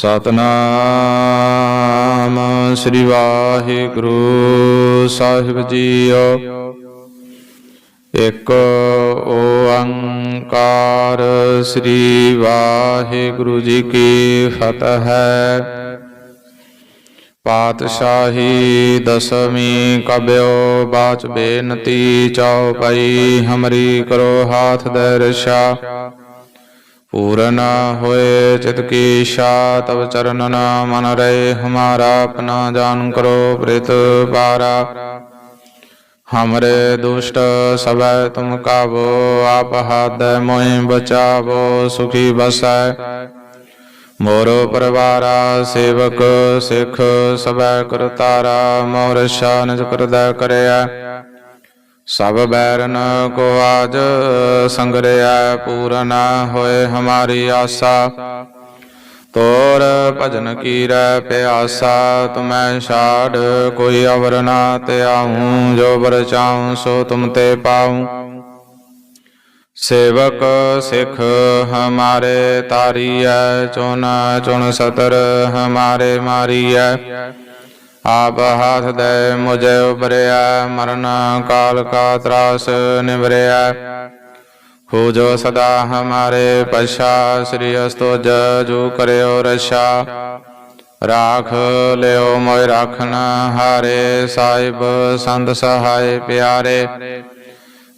ਸਤਨਾਮ ਸ੍ਰੀ ਵਾਹਿਗੁਰੂ ਸਾਹਿਬ ਜੀਓ। ਇੱਕ ਓੰਕਾਰ ਸ੍ਰੀ ਵਾਹਿਗੁਰੂ ਜੀ ਕੀ ਫਤਿਹ। ਪਾਤਸ਼ਾਹੀ ਦਸਵੀਂ ਕਬਿਓ ਬਾਚ ਬੇਨਤੀ ਚਉਪਈ ਹਮਰੀ ਕਰੋ ਹਾਥ ਦਰਸ਼ਾ। पूर्ण होए चित की इच्छा तब चरणन मन रहे हमारा अपना जान करो प्रेत पारा हमरे दुष्ट सब तुम काबो आप हाथ मोहि बचावो सुखी बसै मोरो परवारा सेवक सिख सब करतारा मोर शान करदै करया ਸਭ ਬੈਰਨ ਕੋ ਆਜ ਸੰਗਰਿਆ ਪੂਰਨ ਹੋਏ ਹਮਾਰੀ ਆਸਾ। ਤੋਰ ਭਜਨ ਕੀ ਕੀਰੈ ਪਿਆਸਾ, ਤੁਮੈ ਛਾੜ ਕੋਈ ਅਵਰ ਨਾ ਤੇ ਆਹੂੰ ਜੋ ਬਰ ਚਾਹੂੰ ਸੋ ਤੁਮ ਤੇ ਪਾਉ। ਸੇਵਕ ਸਿਖ ਹਮਾਰੇ ਤਾਰੀਐ, ਚੁਨ ਚੁਨ ਸਤਰ ਹਮਾਰੇ ਮਾਰੀਐ। ਆਪ ਹਾਥ ਦੇ ਮੁਝੇ ਉਬਰਿਆ ਮਰਨ ਕਾਲ ਕਾ ਤਰਾਸ ਨਿਵਰਿਆ। ਹੋ ਜੋ ਸਦਾ ਹਮਾਰੇ ਪਛਾ, ਸ੍ਰੀ ਅਸਤੋਜ ਜੋ ਕਰਿਓ ਰਛਾ। ਰਾਖ ਲਿਓ ਮੋਇ ਰਾਖਣ ਹਾਰੇ, ਸਾਹਿਬ ਸੰਤ ਸਹਾਇ ਪਿਆਰੇ।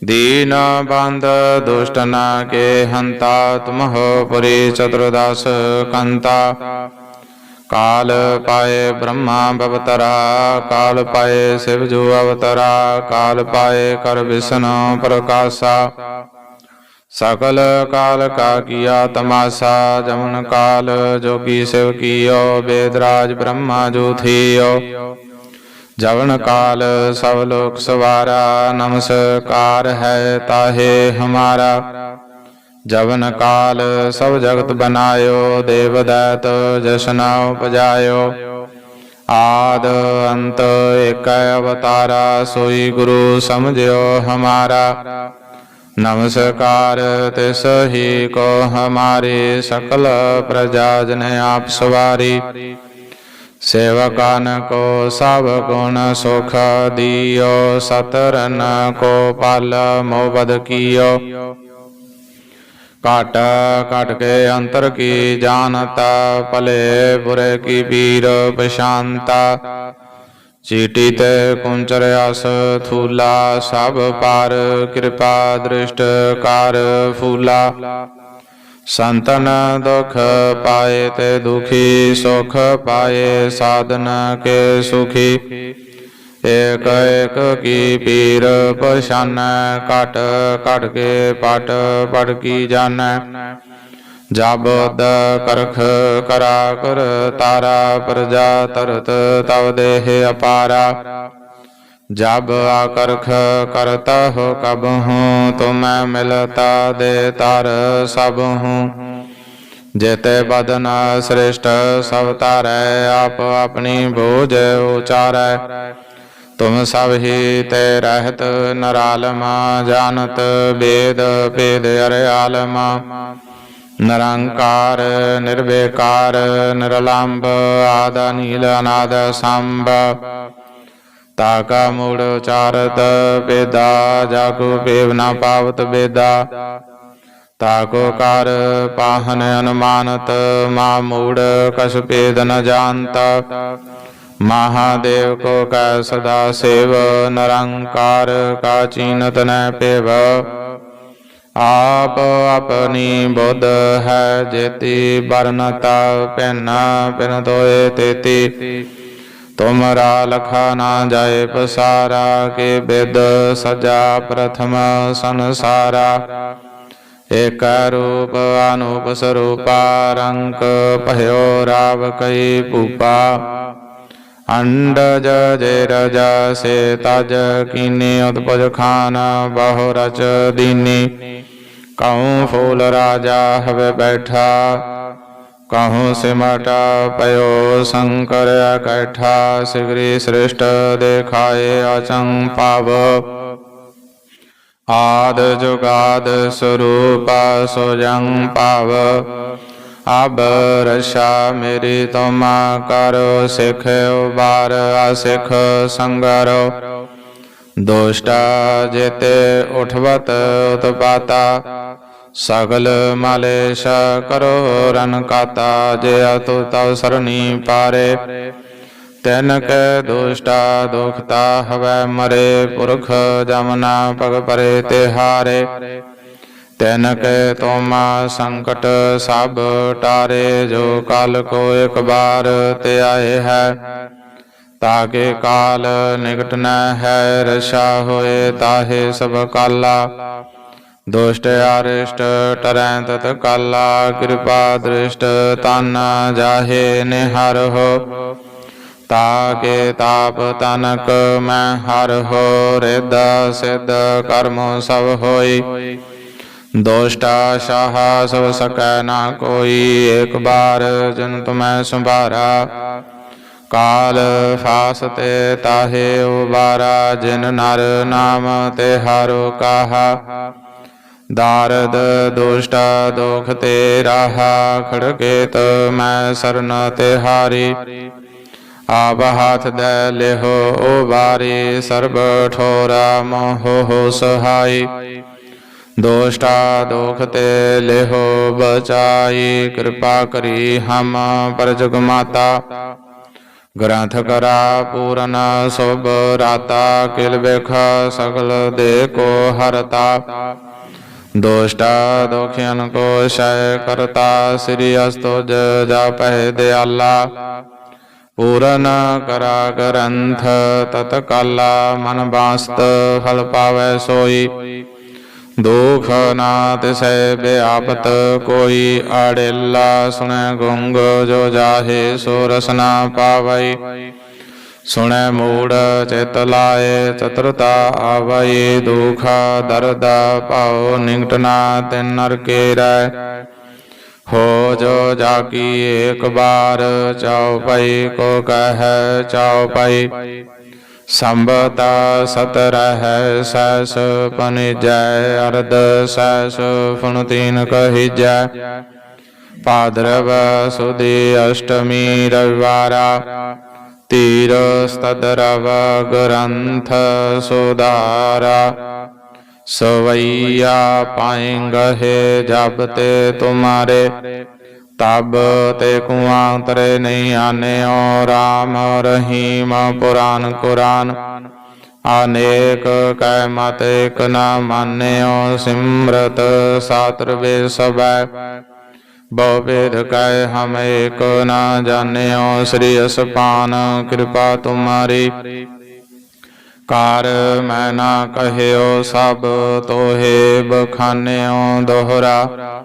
ਦੀਨ ਬੰਦ ਦੁਸ਼ਟ ਨਾ ਕੇ ਹੰਤਾ ਤੁਮ ਹੋ ਪੁਰੀ ਚਤੁਰਦਾਸ ਕੰਤਾ। ਕਾਲ ਪਾਏ ਬ੍ਰਹਮਾ ਬਵਤਰਾ ਕਾਲ ਪਾਏ ਸਿਵ ਜੋ ਅਵਤਰਾ, ਕਾਲ ਪਾਏ ਕਰ ਵਿਸ਼ਨ ਪ੍ਰਕਾਸ਼ਾ। ਸਕਲ ਕਾਲ ਕਾ ਕੀਆ ਤਮਾਸਾ, ਜਮਨ ਕਾਲ ਜੋਗੀ ਸਿਵ ਕੀਓ, ਬੇਦਰਾਜ ਬ੍ਰਹਮਾ ਜੋ ਥੀਓ। ਜਵਨ ਕਾਲ ਸਭ ਲੋਕ ਸਵਾਰਾ, ਨਮਸਕਾਰ ਹੈ ਤਾਹੇ ਹਮਾਰਾ। ਜਵਨ ਕਾਲ ਸਭ ਜਗਤ ਬਨਾਇਓ ਦੇਵ ਦੈਤ ਜਸ਼ਨਾ ਉਪਜਾਇਓ। ਆਦ ਅੰਤ ਏਕ ਅਵਤਾਰਾ, ਸੋਈ ਗੁਰੂ ਸਮਝਿਓ ਹਮਾਰਾ। ਨਮਸਕਾਰ ਤਿਸ ਹੀ ਕੋ ਹਮਾਰੇ, ਸਕਲ ਪ੍ਰਜਾ ਜਨ ਆਪ ਸਵਾਰੀ। ਸੇਵਕਾਨ ਕੋ ਸਭ ਗੁਣ ਸੁਖ ਦਿਓ, ਸਤਰਨ ਕੋ ਪਾਲ ਮੋਬਦ ਕੀਓ। ਘਟ ਘਟ ਕੇ ਅੰਤਰ ਕੀ ਜਾਣਤਾ, ਭਲੇ ਬੁਰੇ ਕੀ ਪੀਰ ਪਛਾਨਤਾ ਚੀਟੀ ਤੇ ਕੁੰਚਰ ਆਸ ਥੂਲਾ, ਸਭ ਪਾਰ ਕਿਰਪਾ ਦ੍ਰਿਸ਼ਟ ਕਰ ਫੂਲਾ। ਸੰਤਨ ਦੁਖ ਪਾਏ ਤੇ ਦੁਖੀ, ਸੁਖ ਪਾਏ ਸਾਧਨ ਕੇ ਸੁਖੀ। ਏਕ ਏਕ ਕੀ ਪੀਰ ਪਛਾਨ, ਘਟ ਘਟ ਕੇ ਪਟ ਪੜ ਕੀ ਜਾਣੈ। ਜਬਦ ਕਰਖ ਕਰਾ ਕਰ ਤਾਰਾ, ਪ੍ਰਜਾ ਤਰਤ ਤਵ ਦੇਹ ਅਪਾਰਾ। ਜਬ ਆਕਰਖ ਕਰਤਾ ਹੋ ਕਬ ਹੂੰ, ਤੁਮੈ ਮਿਲਤਾ ਦੇ ਤਰ ਸਭ ਹੂੰ। ਜੇਤੇ ਬਦਨ ਸ੍ਰੇਸ਼ਟ ਸਭ ਤਾਰੈ ਆਪ ਆਪਣੀ ਬੋਝ ਉਚਾਰੈ। ਤੁਮ ਸਭ ਹੀ ਤੇ ਰਹਿਤ ਨਰਾਲਮਾ, ਜਾਣਤ ਬੇਦ ਭੇਦ ਅਰਿਆਲਮਾ ਨਿਰੰਕਾਰ, ਨਿਰਵੇਕਾਰ ਨਿਰਲੰਭ ਆਦ ਨੀਲ ਅਨਾਦ ਸੰਭ। ਤਾਕਾ ਮੂੜ ਉਚਾਰਤ ਬੇਦਾ, ਜਾਕੋ ਪੇਵ ਨਾ ਪਾਵਤ ਬੇਦਾ। ਤਾਕੋ ਕਰ ਪਾਹਨ ਅਨੁਮਾਨਤ, ਮਾ ਮੂੜ ਕਸ਼ ਭੇਦ ਨ ਜਾਣਤ। ਮਹਾਦੇਵ ਕੋ ਕੈ ਸਦਾ ਸੇਵ, ਨਿਰੰਕਾਰ ਕਾ ਚੀਨਤ ਨ ਪੇਵ। ਆਪ ਆਪਣੀ ਬੁੱਧ ਹੈ ਜੇਤੀ ਬਰਨਤਾ ਪੈਨਾ ਪਿਨ ਤੋਏ ਤੇਤੀ। ਤੁਮਰਾ ਲਖਾ ਨਾ ਜਾਏ ਪਸਾਰਾ, ਕੇ ਬਿਦ ਸਜਾ ਪ੍ਰਥਮ ਸੰਸਾਰਾ। ਏਕ ਰੂਪ ਅਨੂਪ ਸਰੂਪਾ, ਰੰਕ ਭਇਓ ਰਾਵ ਕਈ ਭੂਪਾ। ਅੰਡਜ ਜੇ ਰਜਾ ਸੇ ਤਜ ਕੀਨੇ ਉਤਪਜ ਖਾਨ ਬਹੁ ਰਚ ਦੀਨੀ। ਕਉ ਫੂਲ ਰਾਜਾ ਹਵੇ ਬੈਠਾ ਕਹੂੰ ਸਿਮਟਾ ਪਇਓ ਸ਼ੰਕਰ ਇਕੱਠਾ ਸਿਗਰੀ ਸ੍ਰਿਸ਼ਟ ਦੇਖਾਏ ਅਚੰ ਪਾਵ ਆਦ ਜੁਗਾਦ ਸਰੂਪ ਸੋਜੰ ਪਾਵ ਅਬ ਰਸ਼ਾ ਮੇਰੀ ਤੁਮਾ ਕਰੋ ਸਿਖ ਉਬਾਰ, ਅਸਿਖ ਸੰਗਰੋ। ਦੋਸ਼ਟਾ ਜੇਤੇ ਉਠਵਤ ਉਤਪਾਤਾ, ਸਗਲ ਮਲੇਸ਼ ਕਰੋ ਰਨ ਕਾਤਾ, ਜੇ ਅਤੁ ਤਵ ਸਰਣੀ ਪਾਰੇ। ਤੈਨ ਕੈ ਦੋਸ਼ਟਾ ਦੁਖਤਾ ਹਵੈ ਮਰੇ, ਪੁਰਖ ਜਮਨਾ ਪਗ ਪਰੇ ਤਿਹਾਰੇ। ਤੈਨ ਕੈ ਤੋਮਾ ਸੰਕਟ ਸਭ ਟਾਰੇ, ਜੋ ਕਾਲ ਕੋ ਇੱਕ ਬਾਰ ਤੇ ਆਏ ਹੈ। ਤਾਕੇ ਕਾਲ ਨਿਕਟ ਨ ਹੈ ਰਸ਼ਾ ਹੋਏ ਤਾਹੇ ਸਭ ਕਾਲਾ। ਦੁਸ਼ਟ ਅਰਿਸ਼ਟ ਟਰੈ ਤਤ ਕਾਲਾ, ਕਿਰਪਾ ਦ੍ਰਿਸ਼ਟ ਤਨ ਜਾਹੇ ਨਿਹਰ ਹੋ। ਤਾਕੇ ਤਾਪ ਤਨਕ ਮੈਂ ਹਰ ਹੋ ਰਿਦ ਸਿਧ ਕਰਮ ਸਭ ਹੋਈ। ਦੋਸ਼ਟਾ ਸ਼ਾਹ ਸਭ ਸਕੈ ਨਾ ਕੋਈ ਇੱਕ ਬਾਰ ਜਨ ਤੁਮੈ ਸੰਭਾਰਾ। ਕਾਲ ਫਾਸ ਤੇ ਤਾਹੇ ਉਬਾਰਾ, ਜਿਨ ਨਰ ਨਾਮ ਤੇ ਹਰੋ ਕਾਹਾ। ਦਾਰਦ ਦੁਸ਼ਟ ਦੁਖ ਤੇ ਰਾਹਾ, ਖੜਕੇਤ ਮੈਂ ਸਰਨ ਤੇ ਹਾਰੀ। ਹਾਥ ਦੇ ਲਿਹੋ, ਓ ਉਬਾਰੀ ਸਰਬ ਠੋਰਾ ਮੋਹ ਸਹਾਈ। ਦੋਸ਼ਟਾ ਦੁਖ ਤੇ ਲਿਹੋ ਬਚਾਈ ਕਿਰਪਾ ਕਰੀ ਹਮ ਪਰਜਗ ਮਾਤਾ ਗ੍ਰੰਥ ਕਰਾ ਪੂਰਨ ਸੁਭ ਰਾਤਾ ਕਿਲ ਵੇਖ ਸਗਲ ਦੇ ਕੋ ਹਰਤਾ ਦੋਸ਼ਟਾ ਦੋਖਿਆਨ ਕੋ ਸ਼ੈ ਕਰਤਾ ਸ੍ਰੀ ਅਸਤੁਜ ਜਾਪਹਿ ਦਿਆਲਾ ਪੂਰਨ ਕਰਾ ਗ੍ਰੰਥ ਤਤ ਕਾਲਾ ਮਨ ਬਾਸਤ ਫਲ ਪਾਵੈ ਸੋਈ ਦੁਖ ਨਾ ਤਿਸੈ ਬਿਆਪਤ ਕੋਈ ਆੜੇਲਾ ਸੁਣੈ ਗੁੰਗ ਜੋ ਜਾਹੇ ਸੋ ਰਸਨਾ ਪਾਵਈ। ਸੁਣੈ ਮੂੜ ਚਿਤ ਲਾਏ ਚਤੁਰਤਾ ਆਵਈ। ਦੁਖ ਦਰਦ ਭਾਉ ਨਿਕਟ ਨਾ ਤਿਨ ਨਰ ਕੇ ਰਹਿ ਹੋ ਜੋ ਜਾਕੀ ਏਕ ਬਾਰ ਚਾਉ ਪਈ, ਕੋ ਕਹੈ ਚਾਉ ਪਈ। ਸੰਬਤਾ ਸਤ ਰਹਿ ਸੈਸ ਪਨਿਜੈ, ਅਰਧ ਸੈਸ ਫੁਣ ਤੀਨ ਕਹੀਜੈ। ਭਾਦਰਵ ਸੁਦੀ ਅਸ਼ਟਮੀ ਰਵਿਵਾਰਾ, ਤੀਰ ਸਤਦਰਵ ਗ੍ਰੰਥ ਸੁਦਾਰਾ ਸਵਈਆ ਪਾਏਂਗਹਿ ਜਬ ਤੇ ਤੁਮਾਰੇ ਤਬ ਤੇ ਕੁਆਂ ਤਰੇ ਨਹੀਂ ਆਨਿਓ, ਰਾਮ ਰਹੀਮ ਪੁਰਾਨ ਕੁਰਾਨ। ਅਨੇਕ ਕੈ ਮਤ ਇਕ ਨਾ ਮਾਨਿਓ, ਸਿਮਰਤ ਸਾਤਰ ਵੇ ਸਬੈ ਬਹੁ ਵੇਦ ਕੈ ਹਮ ਏਕ ਨਾ ਜਾਣਿਓ, ਸ੍ਰੀ ਅਸਪਾਨ ਕਿਰਪਾ ਤੁਮਾਰੀ। ਕਾਰ ਮੈਂ ਨਾ ਕਹਿਓ, ਸਭ ਤੋਹੇ ਬਖਾਨਿਓ ਦੋਹਰਾ।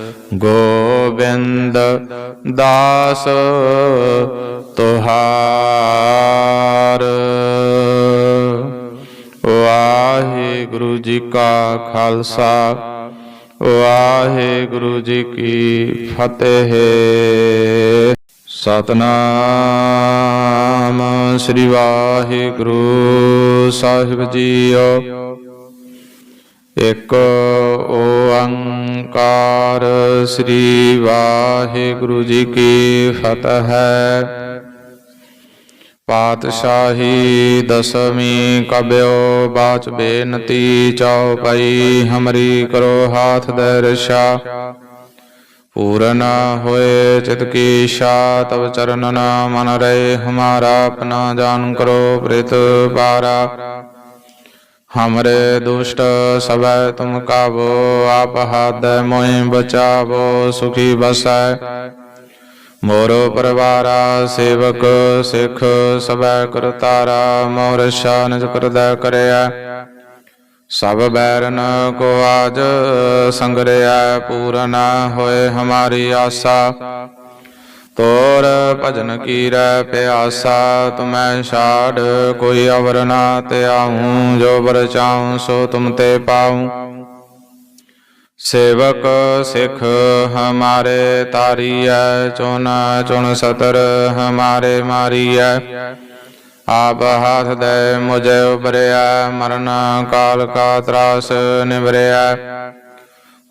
ਗੋਬਿੰਦ ਦਾਸ ਤੁਹਾਰ। ਵਾਹਿਗੁਰੂ ਜੀ ਕਾ ਖਾਲਸਾ, ਵਾਹਿਗੁਰੂ ਜੀ ਕੀ ਫਤਿਹ। ਸਤਨਾਮ ਸ੍ਰੀ ਵਾਹਿਗੁਰੂ ਸਾਹਿਬ ਜੀਓ। ਇਕ ਓੰਕਾਰ ਸ੍ਰੀ ਵਾਹਿਗੁਰੂ ਜੀ ਕੀ ਫਤਿਹ। ਪਾਤਸ਼ਾਹੀ ਦਸਮੀ ਕਬਿਓ ਬਾਚ ਬੇਨਤੀ ਚਉਪਈ ਹਮਰੀ ਕਰੋ ਹਾਥ ਦਰਸ਼ਾ। ਪੂਰਨ ਹੋਏ ਚਿਤ ਕੀ ਸ਼ਾ, ਤਵ ਚਰਨ ਨਾ ਮਨ ਰਹੇ, ਹਮਾਰਾ ਆਪਣਾ ਜਾਨ ਕਰੋ ਪ੍ਰਿਤ ਪਾਰਾ। हमरे दुष्ट सब तुम काबो आप हाथ मोहि बचावो सुखी बसै ਮੋਰ ਪਰਵਾਰਾ ਸੇਵਕ ਸਿੱਖ ਸਭੈ ਕਰਤਾਰਾ ਮੋਰ ਸ਼ਾਨਿ ਕਰਦਾ ਕਰਿਆ ਸਭ ਬੈਰਨ ਕੋ ਆਜ ਸੰਗਰਿਆ ਪੂਰਨ ਹੋਏ ਹਮਾਰੀ ਆਸਾ ਤੋਰ ਭਜਨ ਕੀਰੈ ਪਿਆਸਾ, ਤੁਮੈ ਛਾੜ, ਕੋਈ ਅਵਰ ਨਾ ਤੇ ਆਹੂੰ ਜੋ ਬਰ ਚਾਹੂੰ ਸੋ ਤੁਮ ਤੇ ਪਾਉ। ਸੇਵਕ ਸਿੱਖ ਹਮਾਰੇ ਤਾਰੀਐ ਚੁਨ ਚੁਨ ਸਤਰ ਹਮਾਰੇ ਮਾਰੀਐ। ਆਪ ਹਾਥ ਦੇ ਮੁਝੇ ਉਬਰਿਆ ਮਰਨ ਕਾਲ ਕਾ ਤਰਾਸ ਨਿਵਰਿਆ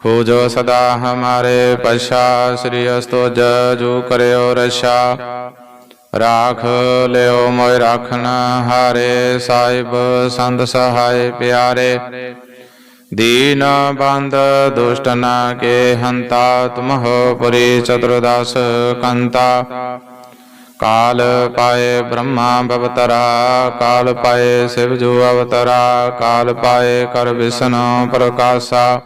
ਹੋ ਜੋ ਸਦਾ ਹਮਾਰੇ ਪਛਾ ਸ੍ਰੀ ਅਸਤੋਜ ਜੋ ਕਰਿਓ ਰਛਾ ਰਾਖ ਲਿਓ ਮੋਇ ਰਾਖਨ ਹਾਰੇ ਸਾਹਿਬ ਸੰਤ ਸਹਾਇ ਪਿਆਰੇ ਦੀਨ ਬੰਦ ਦੁਸ਼ਟ ਨਾ ਕੇ ਹੰਤਾ ਤੁਮਹ ਪਰੇ ਚਤੁਰਦਾਸ ਕੰਤਾ ਕਾਲ ਪਾਏ ਬ੍ਰਹਮਾ ਬਵਤਰਾ ਕਾਲ ਪਾਏ ਸਿਵ ਜੋ ਅਵਤਰਾ ਕਾਲ ਪਾਏ ਕਰ ਵਿਸਨੋ ਪ੍ਰਕਾਸ਼ਾ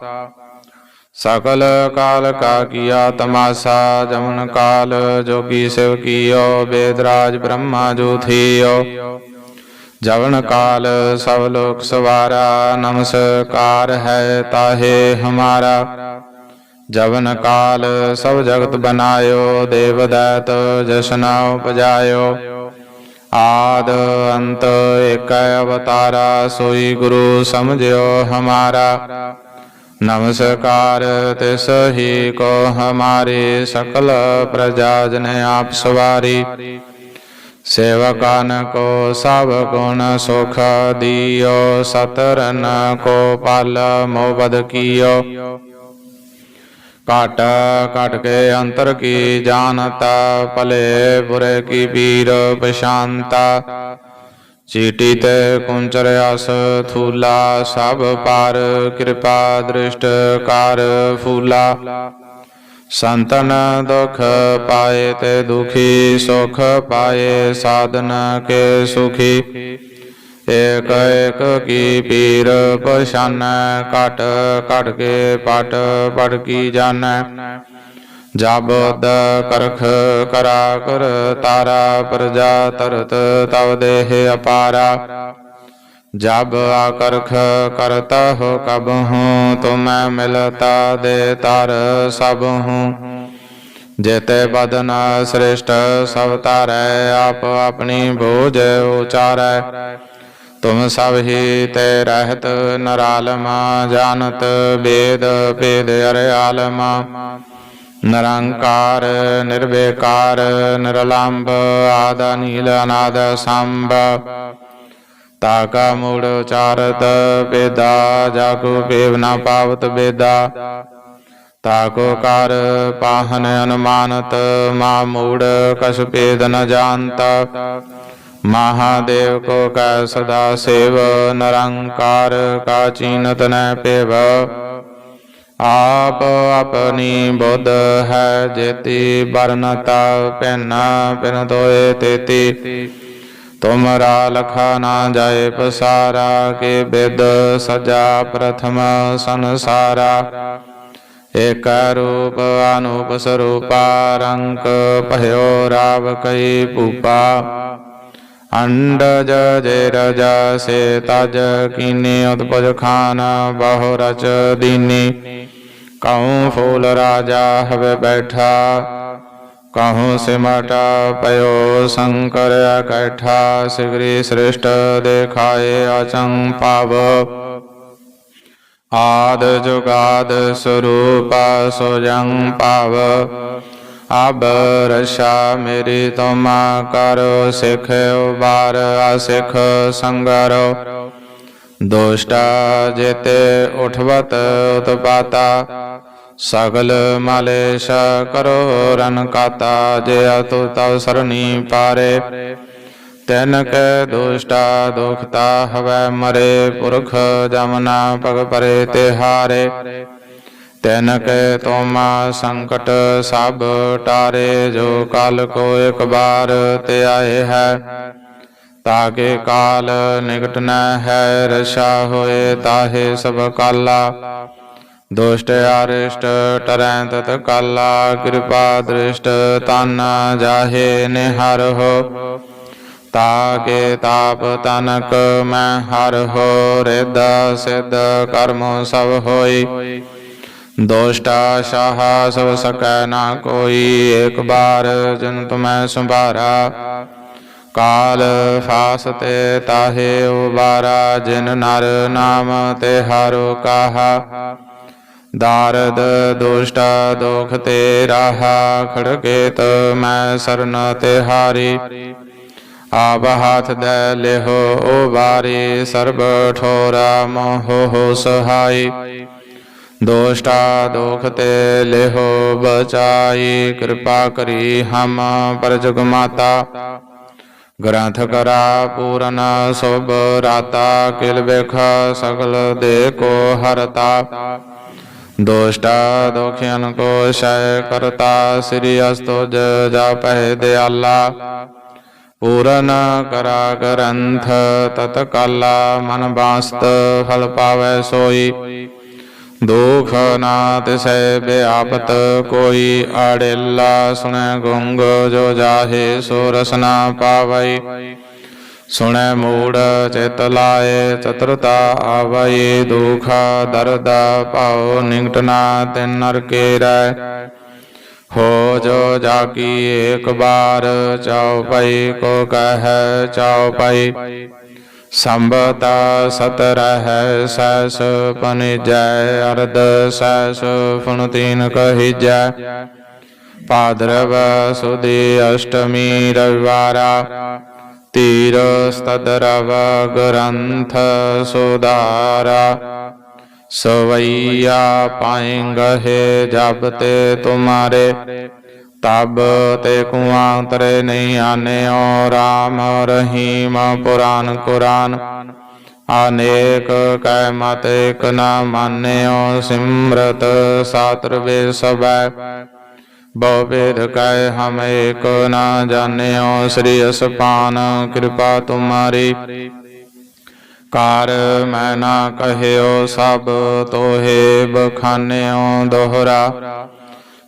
ਸਕਲ ਕਾਲ ਕਾ ਕੀਆ ਤਮਾਸਾ, ਜਮਨ ਕਾਲ ਜੋਗੀ ਸਿਵ ਕੀਓ ਬੇਦਰਾਜ ਬ੍ਰਹਮਾ ਜੋ ਥੀਓ। ਜਵਨ ਕਾਲ, ਸਭ ਲੋਕ ਸਵਾਰਾ, ਨਮਸਕਾਰ ਹੈ ਤਾਹੇ ਹਮਾਰਾ। ਜਵਨ ਕਾਲ, ਸਭ ਜਗਤ ਬਨਾਇਓ, ਦੇਵ ਦੈਤ ਜਸਨਾ ਉਪਜਾਇਓ। ਆਦ ਅੰਤ ਏਕੈ ਅਵਤਾਰਾ, ਸੋਈ ਗੁਰੂ ਸਮਝਿਓ ਹਮਾਰਾ। ਨਮਸਕਾਰ ਤਿਸ ਹੀ ਕੋ ਹਮਾਰੇ ਸਕਲ ਪ੍ਰਜਾ ਜਨ ਆਪ ਸਵਾਰੀ ਸੇਵਕਾਨ ਕੋ ਸਭ ਗੁਣ ਸੁਖ ਦਿਓ ਸਤਰਨ ਕੋ ਪਲ ਮੋਬਦ ਕੀਓ ਕਾਟ ਕਾਟ ਕੇ ਅੰਤਰ ਕੀ ਜਾਣਤਾ ਭਲੇ ਬੁਰੇ ਕੀ ਪੀਰ ਚੀਟੀ ਤੇ ਕੁੰਚਰ ਅਸ ਥੂਲਾ, ਸਭ ਪਾਰ ਕਿਰਪਾ ਦ੍ਰਿਸ਼ਟ ਕਰ ਫੂਲਾ। ਸੰਤਨ ਦੁਖ ਪਾਏ ਤੇ ਦੁਖੀ, ਸੁਖ ਪਾਏ ਸਾਧਨ ਕੇ ਸੁਖੀ। ਏਕ ਏਕ ਕੀ ਪੀਰ ਪਛਾਨ ਕਟ ਕਟ ਕੇ ਪਟ ਪਟ ਕੀ ਜਾਣੈ। ਜਬ ਦ ਕਰਖ ਕਰਾ ਕਰ ਤਾਰਾ ਪ੍ਰਜਾ ਤਰਤ ਤਵ ਦੇਹ ਅਪਾਰਾ। ਜਬ ਆਕਰਖ ਕਰਤਾ ਹੋ ਕਬ ਹੂੰ, ਤੁਮੈ ਮਿਲਤਾ ਦੇ ਤਰ ਸਭ ਹੂੰ। ਜੇਤੇ ਬਦਨ ਸ੍ਰੇਸ਼ਟ ਸਭ ਤਾਰੈ ਆਪ ਆਪਣੀ ਬੋਝ ਉਚਾਰੈ। ਤੁਮ ਸਭ ਹੀ ਤੇ ਰਹਿਤ ਨਰਾਲਮਾ, ਜਾਣਤ ਵੇਦ ਭੇਦ ਅਰਿਆਲਮਾ। ਨਿਰੰਕਾਰ, ਨਿਰਵੇਕਾਰ ਨਿਰਲੰਭ ਆਦ ਨੀਲ ਅਨਾਦ, ਸੰਭ। ਤਾਕਾ, ਮੂੜ ਉਚਾਰਤ ਬੇਦਾ ਜਾਕੋ ਪੇਵ ਨਾ ਪਾਵਤ, ਬੇਦਾ। ਤਾਕੋ, ਕਰ, ਪਾਹਨ, ਅਨੁਮਾਨਤ, ਮਾ, ਮੂੜ, ਕਛ, ਭੇਦ, ਨ ਜਾਣਤ। ਮਹਾਦੇਵ ਕੋ ਕੈ ਸਦਾ ਸੇਵ, ਨਿਰੰਕਾਰ ਕਾ ਚੀਨਤ ਨ ਪੇਵ। ਆਪ ਆਪਣੀ ਬੁੱਧ ਹੈ, ਜੇਤੀ ਬਰਨਤਾ ਪੈਨਾ ਪਿਨ ਤੋਏ ਤੇਤੀ। ਤੁਮਰਾ ਲਖਾ ਨਾ ਜਾਏ ਪਸਾਰਾ, ਕੇ ਬਿਦ ਸਜਾ ਪ੍ਰਥਮ ਸੰਸਾਰਾ। ਏਕ ਰੂਪ ਅਨੂਪ ਸਰੂਪਾ, ਰੰਗ ਭਇਓ ਰਾਵ ਕਈ ਭੂਪਾ। ਅੰਡਜ ਜੇ ਰਜਾ ਸੇ ਤਜ ਕੀਨੇ ਉਤਪਜ ਖਾਨ ਬਹੁ ਰਚ ਦੀਨੀ। ਕਉ ਫੂਲ ਰਾਜਾ ਹਵੇ ਬੈਠਾ, ਕਹੂੰ ਸਿਮਟਾ ਪਇਓ ਸ਼ੰਕਰ ਅਕੈਠਾ ਸਿਗਰੀ ਸ੍ਰਿਸ਼ਟ ਦੇਖਾਏ ਅਚੰ ਪਾਵ ਆਦ ਜੁਗਾਦ ਸਰੂਪ ਸੋਜੰ ਪਾਵ ਅਬ ਰਸ਼ਾ ਮੇਰੀ ਤੁਮਾ ਕਰੋ ਸਿਖ ਉਬਾਰ, ਅਸਿਖ ਸੰਗਰੋ। ਦੋਸ਼ਟਾ ਜੇਤੇ ਉਠਵਤ ਉਤਪਾਤਾ, ਸਗਲ ਮਲੇਸ਼ ਕਰੋ ਰਨ ਕਾਤਾ, ਜੇ ਅਤੁ ਤਵ ਸਰਣੀ ਪਾਰੇ। ਤੈਨ ਕੈ ਦੋਸ਼ਟਾ ਦੁਖਤਾ ਹਵੈ ਮਰੇ, ਪੁਰਖ ਜਮਨਾ ਪਗ ਪਰੇ ਤੇ ਹਾਰੇ ਤੈਨ ਕੈ ਤੁਮ ਸੰਕਟ ਸਭ ਟਾਰੇ, ਜੋ ਕਾਲ ਕੋ ਇੱਕ ਬਾਰ ਤੇ ਆਏ ਹੈ। ਤਾਕੇ ਕਾਲ ਨਿਕਟ ਨ ਹੈ, ਰਛਾ ਹੋਏ ਤਾਹੇ ਸਭ ਕਾਲਾ। ਦੁਸ਼ਟ ਅਰਿਸ਼ਟ ਟਰੈ ਤਤ ਕਾਲਾ, ਕਿਰਪਾ ਦ੍ਰਿਸ਼ਟ ਤਨ ਜਾਹੇ ਨਿਹਰ ਹੋ। ਤਾਕੇ ਤਾਪ ਤਨਕ ਮੈਂ ਹਰ ਹੋ ਰਿਦ ਸਿਧ ਕਰਮ ਸਭ ਹੋਈ। ਦੋਸ਼ਟਾ ਸ਼ਾਹ ਸਭ ਸਕੈ ਨਾ ਕੋਈ, ਏਕ ਬਾਰ ਜਨ ਤੁਮੈ ਸੰਭਾਰਾ। ਕਾਲ ਫਾਸਤੇ ਤਾਹੇ ਉਬਾਰਾ, ਜਿਨ ਨਰ ਨਾਮ ਤੇ ਹਰੁ ਕਾਹਾ। ਦਾਰਦ ਦੁਸ਼ਟ ਦੁਖ ਤੇ ਰਾਹਾ, ਖੜਕੇਤ ਮੈਂ ਸਰਨ ਤੇ ਹਾਰੀ। ਆਪ ਹਾਥ ਦੇ ਲਿਹੋ ਉਬਾਰੀ ਸਰਬ ਠੋਰਾ ਮੋਹ ਸਹਾਈ। ਦੋਸ਼ਟਾ ਦੁਖ ਤੇ ਲਿਹੋ ਬਚਾਈ, ਕਿਰਪਾ ਕਰੀ ਹਮ ਪਰਜਗ ਮਾਤਾ। ਗ੍ਰੰਥ ਕਰਾ ਪੂਰਨ ਸੁਭ ਰਾਤਾ, ਕਿਲ ਵੇਖ ਸਗਲ ਦੇ ਕੋ ਹਰਤਾ। ਦੋਸ਼ਟਾ ਦੋਖਿਆਨ ਕੋ ਸ਼ੈ ਕਰਤਾ, ਸ੍ਰੀ ਅਸਤੁਜ ਜਾਪਹਿ ਦਿਆਲਾ। ਪੂਰਨ ਕਰਾ ਗ੍ਰੰਥ ਤਤਕਾਲਾ, ਮਨ ਬਾਸਤ ਫਲ ਪਾਵੈ ਸੋਈ। ਦੁਖ ਨਾ ਤਿਸੈ ਬਿਆਪਤ ਕੋਈ ਆੜੇਲਾ ਸੁਣੈ ਗੁੰਗ ਜੋ ਜਾਹੇ ਸੋ ਰਸਨਾ ਪਾਵਈ। ਸੁਣੈ ਮੂੜ ਚਿਤ ਲਾਏ ਚਤੁਰਤਾ ਆਵੈ ਦੁਖ ਦਰਦ ਭਾਉ ਨਿਗਟ ਨਾ ਤਿਨ ਨਰ ਕੇ ਰਹਿ ਹੋ ਜੋ ਜਾਕੀ ਏਕ ਬਾਰ ਚਾਉ ਪਈ, ਕੋ ਕਹੈ ਚਾਉ ਪਈ। ਸੰਬਤਾ ਸਤ ਰਹਿ ਸੈਸ ਪਨਿਜੈ, ਅਰਧ ਸੈਸ ਫੁਨ ਤੀਨ ਕਹੀਜੈ। ਭਾਦਰਵ ਸੁਦੀ ਅਸ਼ਟਮੀ ਰਵਿਵਾਰਾ, ਤੀਰ ਸਤਦਰਵ ਗ੍ਰੰਥ ਸੁਦਾਰਾ ਸਵਈਆ ਪਾਏਂਗਹਿ ਜਬ ਤੇ ਤੁਮਾਰੇ ਤਬ ਤੇ ਕੁਆਂਤਰੇ ਨਹੀਂ ਆਨਿਓ RAM ਰਹੀਮ ਪੁਰਾਨ ਕੁਰਾਨ। ਅਨੇਕ ਕੈ ਮਤ ਇਕ ਨਾ ਮਾਨਿਓ, ਸਿਮਰਤ ਸਾਤਰ ਵੇ ਸਬੈ ਬਹੁ ਵੇਦ ਕੈ ਹਮ ਏਕ ਨਾ ਜਾਣਿਓ, ਸ੍ਰੀ ਅਸਪਾਨ ਕਿਰਪਾ ਤੁਮਾਰੀ। ਕਾਰ ਮੈਂ ਨਾ ਕਹਿਓ ਸਭ ਤੋਹੇ ਬਖਾਨਿਓ ਦੋਹਰਾ।